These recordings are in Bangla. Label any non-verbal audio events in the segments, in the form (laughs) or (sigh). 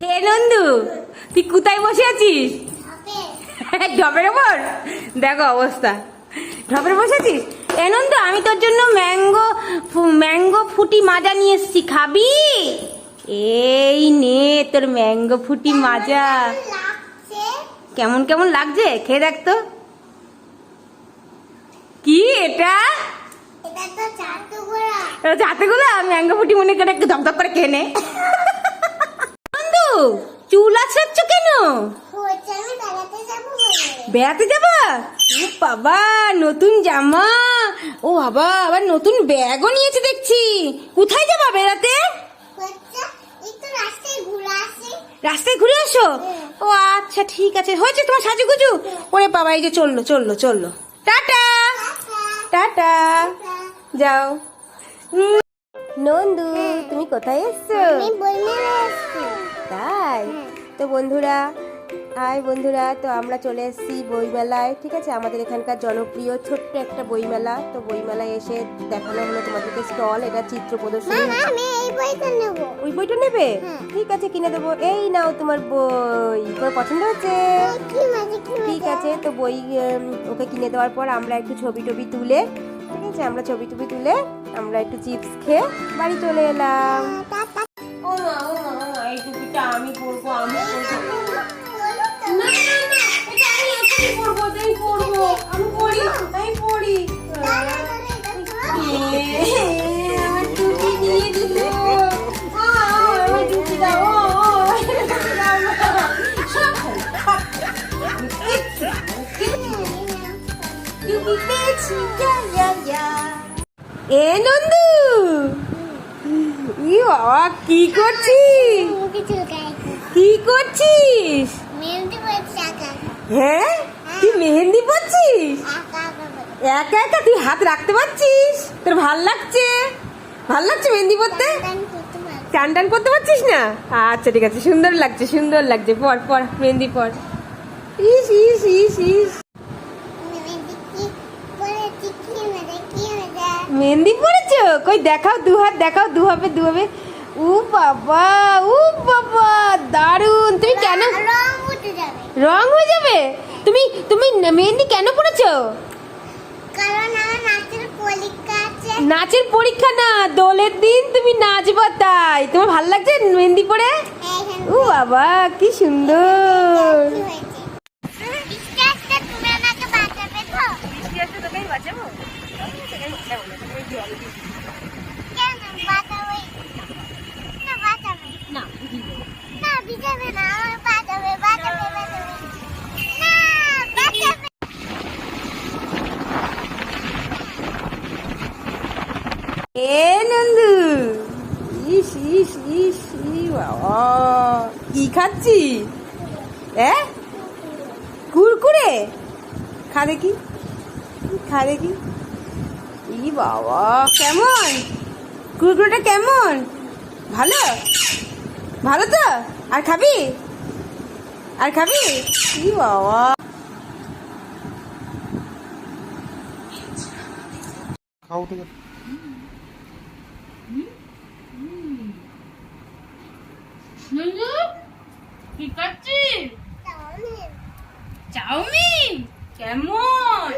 হে নন্দু তুই কোথায় বসে আছিস? (laughs) ঢপের ওপর? দেখো অবস্থা। ঢপের বসে আছিস? এ নন্দু আমি তোর জন্য ম্যাঙ্গো ম্যাঙ্গো ফুটি মাজা নিয়ে এসেছি। খাবি? এই নে তোর ম্যাঙ্গো ফুটি মাজা। কেমন কেমন লাগছে? খেয়ে দেখ তো। কি এটা? এটা তো চাটু গোড়া ম্যাঙ্গো ফুটি মনে করে একটু ধকধক করে খেয়ে নে। (laughs) চুল আছড়াচ্ছ কেন? বেড়াতে যাব বলে। বেড়াতে যাবা? ও বাবা নতুন জামা। ও বাবা আবার নতুন ব্যাগও নিয়েছে দেখছি। কোথায় যাবা বেড়াতে? রাস্তায় ঘুরে আসি। আসো? ও আচ্ছা ঠিক আছে। হয়েছে তোমার সাজু সাজুগুজু ওরে বাবা এই যে চলল চলল চলল। টাটা। টাটা। যাও। উম, নন্দু তুমি কোথায় এসছো। তাই? তো বন্ধুরা হাই বন্ধুরা তো আমরা চলে এসেছি বইমেলায় ঠিক আছে? আমাদের এখানকার জনপ্রিয় ছোট্ট একটা বইমেলা তো বইমেলায় এসে দেখানো হলো তোমাদেরকে স্টল এটা চিত্র প্রদর্শনী। মা আমি এই বইটা নেব। ওই বইটা নেবে। ঠিক আছে কিনে দেবো। এই নাও তোমার বই তোমার পছন্দ হচ্ছে? ঠিক আছে তো বই ওকে কিনে দেওয়ার পর আমরা একটু ছবি টবি তুলে ঠিক আছে? আমরা ছবি টবি তুলে আমরা একটু চিপস খেয়ে বাড়ি চলে এলাম। ও এই আমি পরবো আমি তো না না না এটা আমি এখনই পরবো এটাই পরবো আমি পরি আমি পরি দাঁড়া, দাঁড়া, এটা তো- এ, আমার নিয়ে দিল আমার দাও নন্দু ই বাবা কি করছিস? কি করছিস? হ্যাঁ? তুই মেহেন্দি পরছিস? একা একা তুই হাত রাখতে পারছিস? তোর ভালো লাগছে? ভালো লাগছে মেহেন্দি পরতে? টান টান করতে পারছিস না? আচ্ছা ঠিক আছে। সুন্দর লাগছে সুন্দর লাগছে। পর পর, মেহেন্দি পর। ইস ইস ইস ইস। মেহেন্দি পরেছো? কই দেখাও, দু হাত, দেখাও, দু হাতে দু হবে। উ বাবা উ বাবা দারুণ তুমি কেন রং উঠে যাবে রং হয়ে যাবে তুমি তুমি মেহেন্দি কেন পরেছো কারণ আমার নাচের পরীক্ষা আছে নাচের পরীক্ষা না দোলের দিন তুমি নাচবা তাই তোমার ভালো লাগছে মেহেন্দি পরে ও বাবা কি সুন্দর কি হয়েছে স্টেজটা তুমি আমাকে বাঁচাবে তো কেন বাঁচাবে না বাঁচাবে না না বিজাবে না আমার বাঁচাবে বাঁচাবে বাঁচাবে না বাঁচাবে এ নন্দু ইস ইস ই বাবা কি খাচ্ছি এ কুরকুরে খা দেখি খা দেখি ই বাবা কেমন কুরকুরেটা কেমন ভালো ভালো তো আর খাবি আর খাবি ই বাবা খাও তো নন্দু কি তাহলে চাউমিন। কেমন।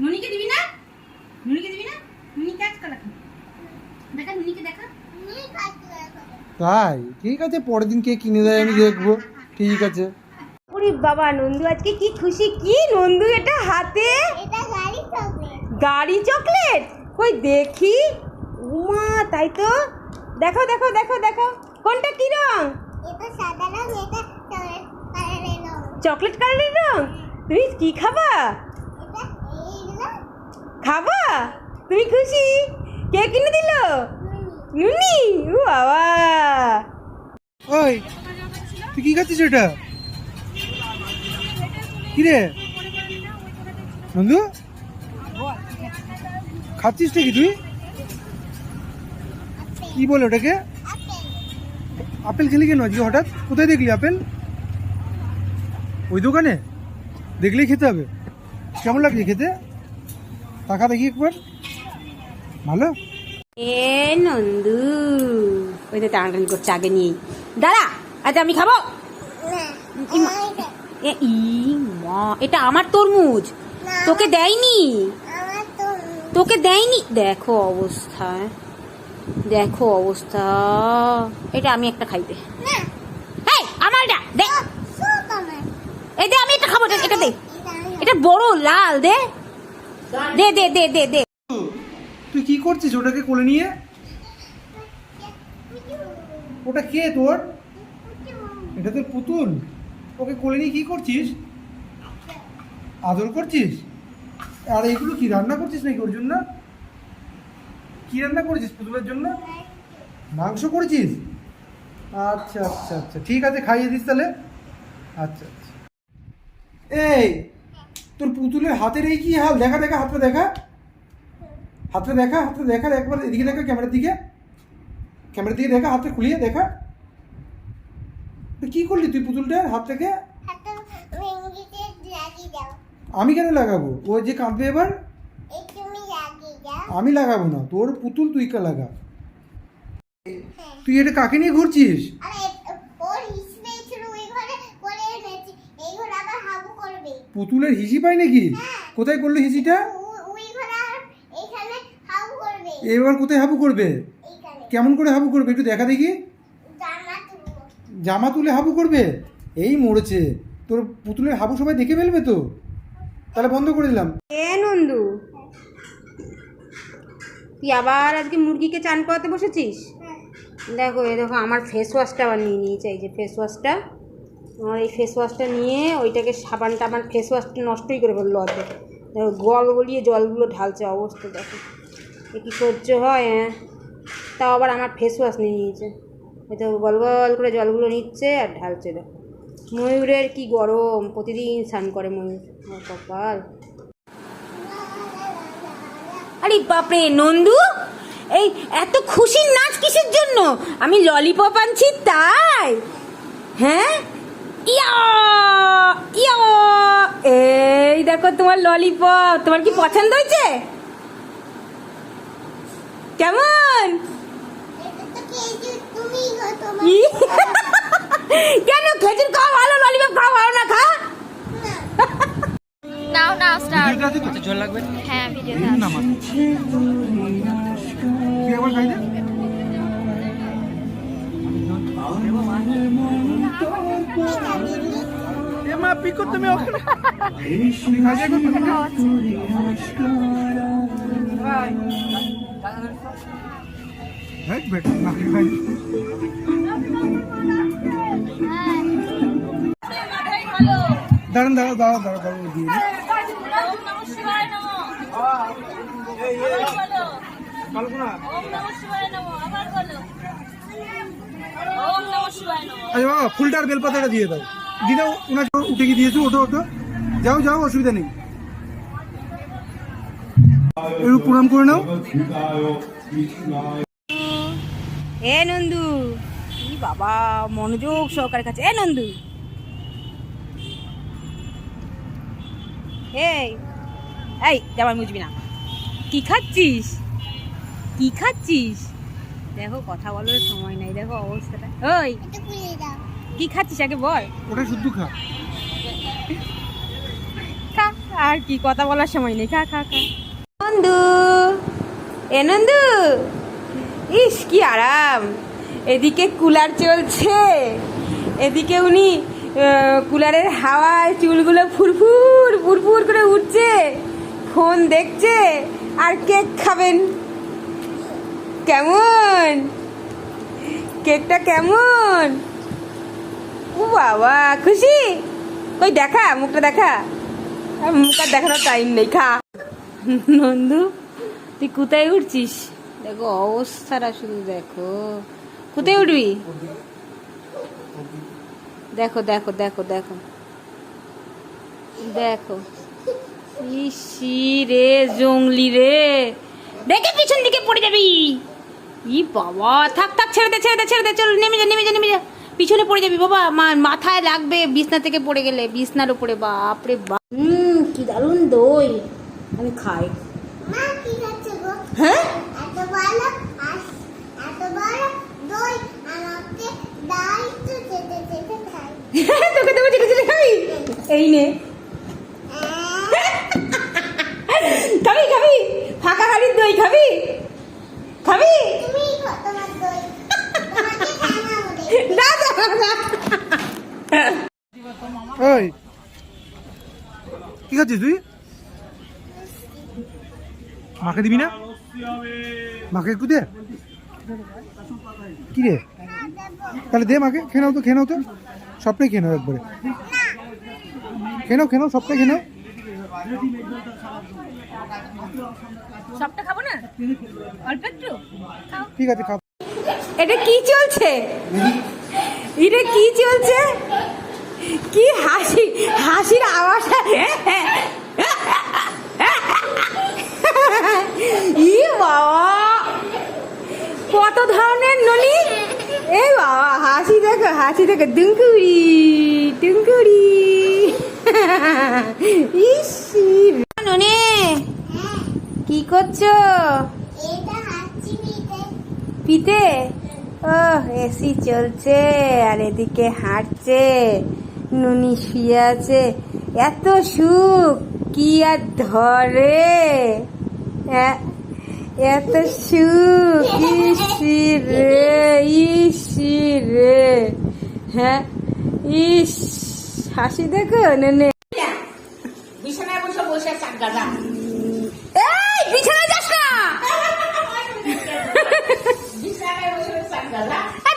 নুনিকে দিবি না? নুনিকে দিবি না? নুনি কাজ করা দেখা নুনিকে দেখা। তাই? ঠিক আছে পরের দিন কে কিনে দেয় আমি দেখব। ঠিক আছে। ওরে বাবা নন্দু আজকে কি খুশি? কি নন্দু এটা হাতে? এটা গাড়ি চকলেট। গাড়ি চকলেট? কই দেখি? উমা তাই তো। দেখো দেখো দেখো দেখো। কোনটা কি রং? এটা সাদা রং এটা চকলেট কালারের রং। চকলেট কালারের রং? তুমি কি খাবা? খাবা? তুমি খুশি? কে কিনে দিল? নুনি। ও বাবা। ওই তুই কি খাচ্ছিস এটা কি রে বন্ধু খাচ্ছিস কি তুই? কি বলে ওটাকে? আপেল খেলি কেন আজকে হঠাৎ? কোথায় দেখলি আপেল? ওই দোকানে? দেখলেই খেতে হবে। কেমন লাগছে খেতে? টাকা দেখি একবার। ভালো? এ নন্দু ওই তো টানাটানি করছে আগে নিয়েই। দাদা আচ্ছা আমি খাব? ই মা এটা আমার তরমুজ। তোকে দেয়নি? তোকে দেয়নি? দেখো অবস্থা দেখো অবস্থা। এটা আমি একটা এই আমার এটা দে। এই দে আমি এটা খাব এটা- দে। এটা এটা বড় লাল দে। দে দে দে দে দে। তুই কি করছিস ওটাকে কোলে নিয়ে? ওটা কে তোর? এটা তোর পুতুল। ওকে কোলে নিয়ে কি করছিস? আদর করছিস? আর এইগুলো কি রান্না করছিস নাকি ওর জন্য? কি রান্না করেছিস পুতুলের জন্য? মাংস করেছিস? আচ্ছা আচ্ছা আচ্ছা। ঠিক আছে খাইয়ে দিস তাহলে। আচ্ছা আচ্ছা। এই তোর পুতুলের হাতের এই কি হাল? দেখা দেখা হাতটা দেখা। হাতটা দেখা হাতটা দেখা। একবার এদিকে দেখা ক্যামেরার দিকে। ক্যামেরার দিকে দেখা হাতটা খুলিয়ে দেখা। তো কি করলি তুই পুতুলটার হাতটাকে? আমি কেন লাগাবো? ও যে কাঁদবে এবার এই তুমি লাগিয়ে দাও আমি লাগাবো না তোর পুতুল তুই কা লাগা। তুই এটা কাকে নিয়ে ঘুরছিস? পুতুলের হিসি পাই নাকি? হ্যাঁ। কোথায় করল হিসিটা এবার কোথায় হাবু করবে? কেমন করে হাবু করবে একটু দেখা দেখি। জামা জামা তুলে হাবু করবে? এই মরেছে। তোর পুতুলের হাবু সবাই দেখে ফেলবে তো? তাহলে বন্ধ করে দিলাম। এ নন্দু তুই আবার আজকে মুরগিকে চান করাতে বসেছিস? দেখো এই দেখো আমার ফেস ওয়াশটা আবার নিয়ে নিয়েছে এই যে ফেস ওয়াশটা আমার এই ফেস ওয়াশটা নিয়ে ওইটাকে সাবানটা আমার ফেস ওয়াশটা নষ্টই করে ফেলল অর্ধেক। দেখো গল গলিয়ে জলগুলো ঢালছে অবস্থা দেখো। এ কী সহ্য হয় হ্যাঁ? তাও আবার আমার ফেস ওয়াশ নিয়ে নিয়েছে। এই তো গল গল করে জলগুলো নিচ্ছে আর ঢালছে দেখো। ময়ূরের কি গরম প্রতিদিন স্নান করে ময়ূর। আমার কপাল। আরে বাপরে, নন্দু, এই এত খুশির নাচ কিসের জন্য? আমি ললিপপ আনছি তাই। হ্যাঁ? ইয়া ইয়া, এই দেখো তোমার ললিপপ, তোমার কি পছন্দ হয়েছে? কেমন! কেন খেজুর খাওয়া ভালো, ললিপপ খাওয়া ভালো না খা? তো? জল লাগবে? হ্যাঁ ভিডিওতে মা পিকো তুমি ওখানে। হেট বেটা না খাই। দাঁড়ান দাঁড়াও দাঁড়াও দাঁড়াও দাঁড়াও দিয়ে আচ্ছা বাবা ফুলটা আর বেলপাতাটা দিয়ে দাও। দিয়ে দাও ওনাকে উঠে গিয়ে দিয়েছ ওটো ওটো যাও যাও অসুবিধা নেই। একটু প্রণাম করে নাও। এ নন্দু বাবা মনোযোগ সহকারে কাছে। এ নন্দু। এই। এই জামাই মুজবি না। কি খাচ্ছিস? কি খাচ্ছিস? দেখো কথা বলার সময় নাই দেখো অবস্থাটা। ওই এটা কি খাচ্ছিস আগে বল। ওটা শুদ্ধ খা। খা আর কি কথা বলার সময় নেই খা খা খা। নন্দু এ নন্দু ইস কি আরাম। এদিকে কুলার চলছে। এদিকে উনি কুলারের হাওয়ায় চুলগুলো ফুরফুর ফুরফুর করে উঠছে। ফোন দেখছে আর কেক খাবেন। কেমন? কেকটা কেমন? ও বাবা খুশি? ওই দেখা মুখটা দেখা। আর মুখ আর দেখানোর টাইম নেই খা। নন্দু তুই কোথায় উঠছিস? দেখো অবস্থাটা শুধু দেখো। কোথায় উঠবি? দেখো দেখো দেখো দেখো। দেখো। ইসি রে জঙ্গলি রে। দেখে পিছন দিকে পড়ে যাবি। ই বাবা থাক থাক ছেড়ে দে ছেড়ে দে ছেড়ে দে চল নেমে যা নেমে যা নেমে যা। পিছনে পড়ে যাবি বাবা মা- মাথায় লাগবে বিছনা থেকে পড়ে গেলে বিছনার উপরে বাপরে বাপ। হুম কি দারুণ দই। আমি খাই। মা কি খাচ্ছে গো? হ্যাঁ? খাই। (laughs) তোকে দেবো চেটে খাবি? এই নে। খাবি খাবি? ফাঁকা হাড়ির দই খাবি? খাবি? না ওই কি খাচ্ছিস তুই? মাকে দিবি না? মাকে একটু দে। কি রে? তাহলে দে মাকে, খেয়ে নাও তো, খেয়ে নাও তো। সবটাই খেয়ে নাও একবারে। খেয়ে নাও খেয়ে নাও সবটাই খেয়ে নাও। সবটা খাব না? অল্প একটু? ঠিক আছে খাও। এটা কি চলছে? এটা কি চলছে? কি হাসি হাসির আওয়াজ? ই বাবা। কত ধরনের নলি? এই বাবা হাসি দেখো হাসি দেখো দুঙ্কুরি দুঙ্কুরি ইসি ননে কি করছ? পিতে ও এসি চলছে আর এদিকে হাঁটছে নুনি শুয়ে আছে। এত সুখ কি আর ধরে? এত সুখ ইসি রে ইসি রে। হ্যাঁ ইস হাসি দেখো নুনে? বিছানায় বসে বসে চাক গাদা বিছানায় যাস না।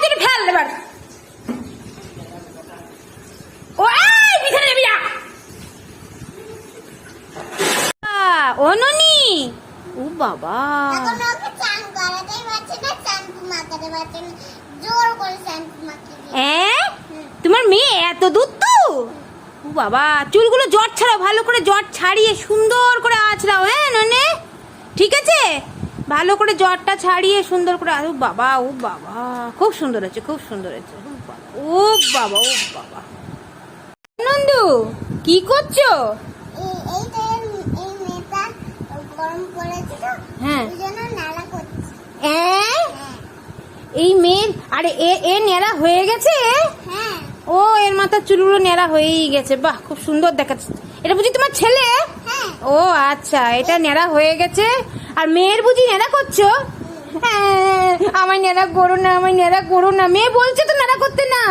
তুই ফেল এবার। ও এই বিছানা যাবি না ও ননি ও বাবা। তোমার মেয়ে এত দূর তো? ও বাবা চুলগুলো জট ছাড়াও ভালো করে জট ছাড়িয়ে সুন্দর করে আঁচড়াও হ্যাঁ ননে? ঠিক আছে? ভালো করে জ্বরটা ছাড়িয়ে সুন্দর করে ও বাবা ও বাবা খুব সুন্দর হয়েছে খুব সুন্দর হয়েছে। ও বাবা ও বাবা নন্দু কি করছ? হ্যাঁ। এই মেয়ের আরে এ এ নেড়া হয়ে গেছে? হ্যাঁ। ও এর মাথার চুলগুলো নেড়া হয়েই গেছে। বাহ খুব সুন্দর দেখাচ্ছে। এটা বুঝি তোমার ছেলে? ও আচ্ছা এটা নেড়া হয়ে গেছে। আর মেয়ের বুঝি নেড়া করছ? হ্যাঁ, আমায় নেড়া করো না আমায় নেড়া করো না। মেয়ে বলছে তো নেড়া করতে না।